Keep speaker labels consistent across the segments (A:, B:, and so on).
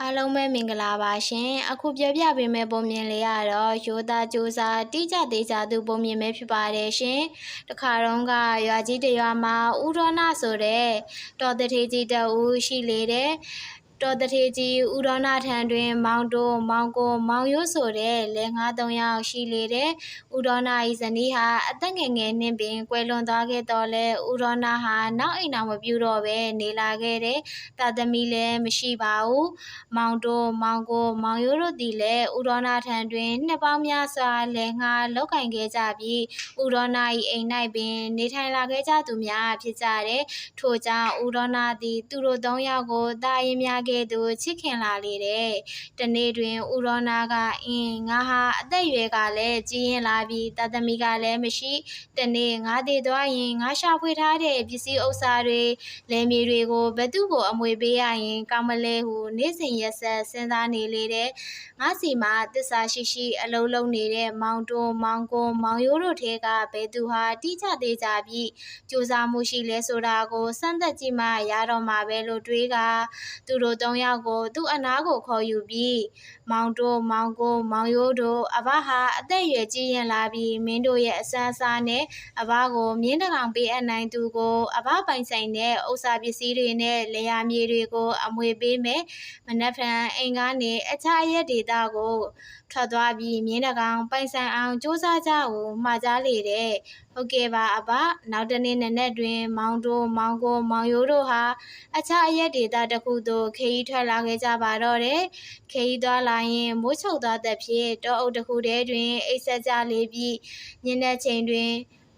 A: အားလုံးပဲမင်္ဂလာပါရှင်အခုပြောပြပေးမယ့်ပုံမြင်လေးကတော့ရိုးသားကြိုးစားတိကျသေးချာသူပုံမြင်ပဲဖြစ်ပါတယ်ရှင်တခါတော့ကရွာကြီးတရွာမှာဦးရောနာဆိုတဲ့တော်တထေကြီးတဦးရှိလေတဲ့ တော်တထေကြီးဦးရောနာထံတွင် မောင်တိုးမောင်ကို မောင်ရိုးဆိုတဲ့လဲငါးသုံးယောက်ရှိလေတဲ့ဦးရောနာ၏ဇနီးဟာအသက်ငယ်ငယ်နှင့်ပင်ကွယ်လွန်သွားခဲ့တော်လဲဦးရောနာဟာနောက်အိမ်တော်မပြူတော့ပဲနေလာခဲ့တဲ့တာသမီလည်းမရှိပါဘူးမောင်တိုးမောင်ကို မောင်ရိုးတို့သည်လည်းဥရောနာထံတွင်နှစ်ပေါင်းများစွာလည်ငှားလောက်ကင်ခဲ့ကြပြီးဥရောနာ၏အိမ်၌ပင် နေထိုင်လာခဲ့ကြသူများဖြစ်ကြတဲ့ထို့ကြောင့်ဥရောနာသည် သူတို့သုံးယောက်ကိုတာရင်များကဲ့သို့ချစ်ခင်လာလေတဲ့တနေ့တွင်ဥရောနာကအင်းငါဟာအသက်အရွယ်ကလည်းကြီးရင်လာပြီးတသမီကလည်းမရှိတနေ့ငါတည်သွားရင်ငါရှာဖွေထားတဲ့ပစ္စည်းဥစ္စာတွေလယ်မြေတွေကိုဘသူ့ကိုအမွေပေးရရင်ကောင်းမလဲဟုနေ့စဉ်ရက်ဆက်စဉ်းစားနေလေတဲ့ငါစီမှာတစ္ဆာရှိရှိအလုံးလုံးနေတဲ့မောင်တွန်းမောင်ကိုမောင်ရိုးတို့ထဲကဘယ်သူဟာတိကျသေးကြပြီးစူးစမ်းမှုရှိလဲဆိုတာကိုစမ်းသပ်ကြည့်မှရတော့မှာပဲလို့တွေးကသူတို့သုံးယောက်ကို သူ့အနားကိုခေါ်ယူပြီး မောင်တွန်းမောင်ကိုမောင်ရိုးတို့အဘဟာအသက်အရွယ်ကြီးရင်လာပြီးမင်းတို့ရဲ့အစမ်းအစားနဲ့အဘကိုမြင်းတကောင်ပေးအပ်နိုင်သူကိုအဘပိုင်ဆိုင်တဲ့ဥစ္စာပစ္စည်းတွေနဲ့လေယာမြေတွေကို အမွေပေးမယ်မနက်ဖြန်အိမ်ကနေအခြားရက်ဒေသကိုထွက်သွားပြီးမြင်းတကောင်ပိုင်ဆိုင်အောင်စူးစမ်းကြဦးမှာကြားလေတဲ့ဟုတ်ကဲ့ပါအဘနောက်တနေ့နနက်တွင် မောင်တို့မောင်ကိုမောင်ရိုးတို့ဟာအခြားအရက်ဒေသတစ်ခုသို့ခရီးထွက်လာခဲ့ကြပါတော့တယ်ခရီးသွားလာရင်မိုးချုပ်သွားတဲ့ဖြစ်တောအုပ်တစ်ခုတည်းတွင်အိတ်ဆက်ကြလေပြီးညနေချိန်တွင်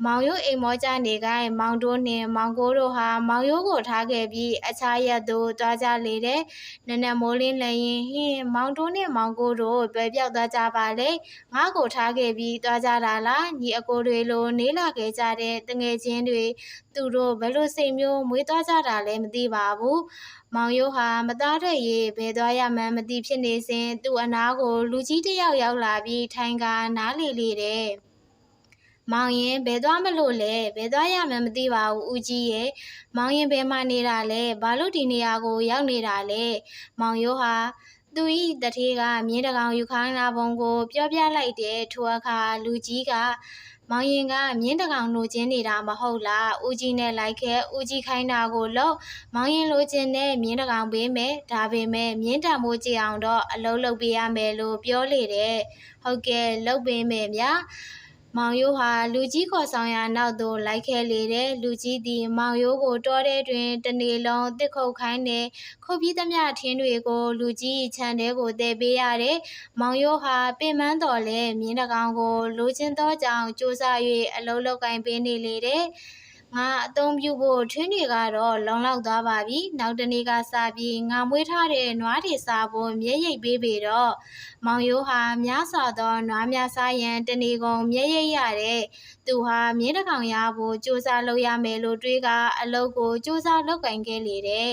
A: မောင်ရိုးအိမ်မောကြနေကိုင်းမောင်တိုးနှင့်မောင်ကိုတို့ဟာမောင်ရိုးကိုထားခဲ့ပြီးအခြားရက်သို့သွားကြလေတဲ့နနက်မိုးလင်းလည်းရင်ဟင်းမောင်တိုးနှင့်မောင်ကိုတို့ပဲပြောက်သွားကြပါလေငါ့ကိုထားခဲ့ပြီးသွားကြတာလားညီအကိုတွေလိုနေလာခဲ့ကြတဲ့တငယ်ချင်းတွေသူတို့ဘယ်လိုစိတ်မျိုးမွေးသွားကြတာလဲမသိပါဘူးမောင်ရိုးဟာမသားတဲ့ရေဘယ်သွားရမှန်းမသိဖြစ်နေစဉ်သူ့အနားကိုလူကြီးတစ်ယောက်ရောက်လာပြီးထိုင်ကနားလေလေတဲ့ မောင်ရင်ဘယ်သွားမလို့လဲဘယ်သွားရမှန်းမသိပါဘူးဦးကြီးရဲ့မောင်ရင်ဘယ်မှနေတာလဲဘာလို့ဒီနေရာကိုရောက်နေတာလဲမောင်ရိုးဟာသူဤတထေးကမြင်းတကောင်ယူခိုင်းလာပုံကို ပြောပြလိုက်တဲ့ထိုအခါလူကြီးကမောင်ရင်ကမြင်းတကောင်လိုချင်နေတာမဟုတ်လားဦးကြီးနဲ့လိုက်ခဲ့ဦးကြီးခိုင်းတာကိုလို့မောင်ရင်လိုချင်တဲ့မြင်းတကောင်ပေးမယ်ဒါပေမဲ့မြင်းတံမိုးကြည့်အောင်တော့အလုံးလုံးပေးရမယ်လို့ပြောလေတဲ့ဟုတ်ကဲ့လုပ်ပေးမယ်ဗျာ မောင်ရိုးဟာလူကြီးခေါ်ဆောင်ရာနောက်သို့လိုက်ခဲ့လေတဲ့လူကြီးသည်မောင်ရိုးကိုတောထဲတွင်တနေ့လုံးတစ်ခုတ်ခိုင်းတဲ့ခုတ်ပြီးသမျှထင်းတွေကိုလူကြီးခြံထဲကိုတည်ပေးရတဲ့မောင်ရိုးဟာပင်မန်းတော်လဲမြင်းတကောင်ကိုလိုချင်သောကြောင့်စူးစမ်း၍အလုံးလောက်ကင်ပေးနေလေတဲ့ ငါအသုံးပြုဖို့ထင်းတွေကတော့လုံလောက်သွားပါပြီနောက်တနေ့ကစပြီးငါမွေးထားတဲ့နွားတွေစားဖို့မြဲရိပ်ပေးပေတော့မောင်ရိုးဟာများစွာသောနွားများစားရန်တနေကုန်မြဲရိပ်ရတဲ့သူဟာမြင်းတစ်ကောင်ရဖို့စူးစမ်းလုပ်ရမယ်လို့တွေးကအလုပ်ကိုစူးစမ်းလုပ်ကင်ခဲ့လေတဲ့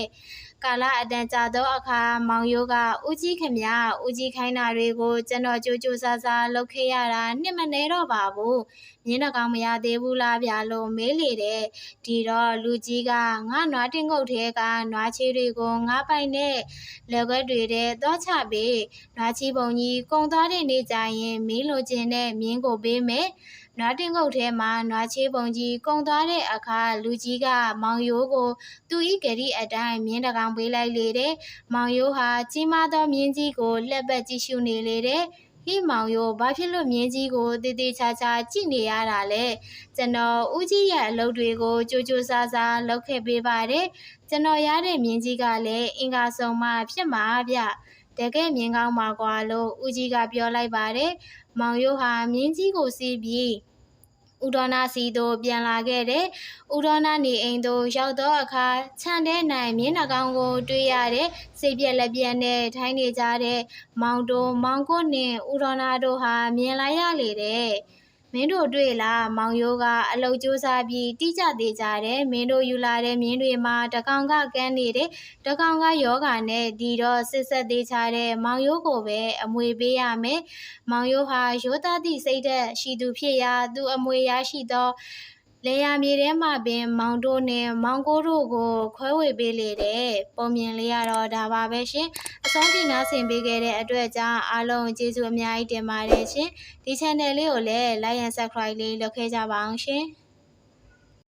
A: ကာလအတန်ကြာသောအခါမောင်ရိုးကဦးကြီးခင်ဗျဦးကြီးခိုင်းတာတွေကိုကျွန်တော်ကြိုးကြိုးစားစားလုပ်ခဲ့ရတာနှစ်မနေတော့ပါဘူးမြင်းတစ်ကောင်မရသေးဘူးလားဗျာလို့မေးလေတဲ့ဒီတော့လူကြီးကငါနွားတင်ငုတ်ထဲကနွားချေးတွေကိုငါပိုင်တဲ့လက်ခွက်တွေထဲသွားချပေးနွားချီပုံကြီးကုံသွားတဲ့နေ့ကျရင်မင်းလိုချင်တဲ့မြင်းကိုပေးမယ်။ နွားတင်ငုတ်ထဲမှာနွားချေပုံကြီးကုံသွားတဲ့အခါလူကြီးကမောင်ရိုးကို သူဤဂရီအတိုင်းမြင်းတကောင်ပေးလိုက်လေတဲ့။မောင်ရိုးဟာကြီးမားသောမြင်းကြီးကိုလှက်ပတ်ကြည့်ရှုနေလေတဲ့။ဟိမောင်ရိုးဘာဖြစ်လို့မြင်းကြီးကိုတေးသေးချာချာကြည့်နေရတာလဲကျွန်တော်ဦးကြီးရဲ့အလုပ်တွေကိုကြိုးကြိုးစားစားလုပ်ခဲ့ပေးပါတယ်ကျွန်တော်ရတဲ့မြင်းကြီးကလည်းအင်္ဂါဆုံးမှဖြစ်မှာဗျတကယ်မြင်ကောင်းပါကွာလို့ဦးကြီးကပြောလိုက်ပါတယ်။ မောင်ရိုးဟာမြင်းကြီးကိုစီးပြီးဥဒနာစီသို့ပြန်လာခဲ့တဲ့ဥဒနာနေအိမ်သို့ရောက်သောအခါခြံထဲ၌မြင်းနှကောင်ကို တွေ့ရတဲ့စိတ်ပြက်လက်ပြက်နဲ့ထိုင်းနေကြတဲ့မောင်တိုမောင်ကိုနှင့်ဥဒနာတို့ဟာမြင်လိုက်ရလေတဲ့ မင်းတို့တွေ့လားမောင်ရိုးကအလုတ်ကြိုးစားပြီးတိကျသေးကြတယ်မင်းတို့ယူလာတဲ့မြင်းတွေမှာတကောင်ကကန်းနေတဲ့တကောင်ကယောဂာနဲ့ဒီတော့စစ်ဆက်သေးချတဲ့မောင်ရိုးကိုပဲအမွေပေးရမယ်မောင်ရိုးဟာရိုးသားသည့်စိတ်သက်ရှိသူဖြစ်ရာသူအမွေရရှိသော လေယာမြေထဲမှာပင်မောင်တို့နဲ့မောင်ကိုတို့ကို ခွဲဝေပေးလေတဲ့ပုံမြင်လေးရတော့ဒါပါပဲရှင်အဆုံးထိနားဆင်ပေးခဲ့တဲ့အတွက်ကြောင့်အားလုံးကျေးဇူးအများကြီးတင်ပါတယ်ရှင်ဒီ channel လေးကိုလည်း like and subscribe လေးလုပ်ခဲ့ကြပါအောင်ရှင်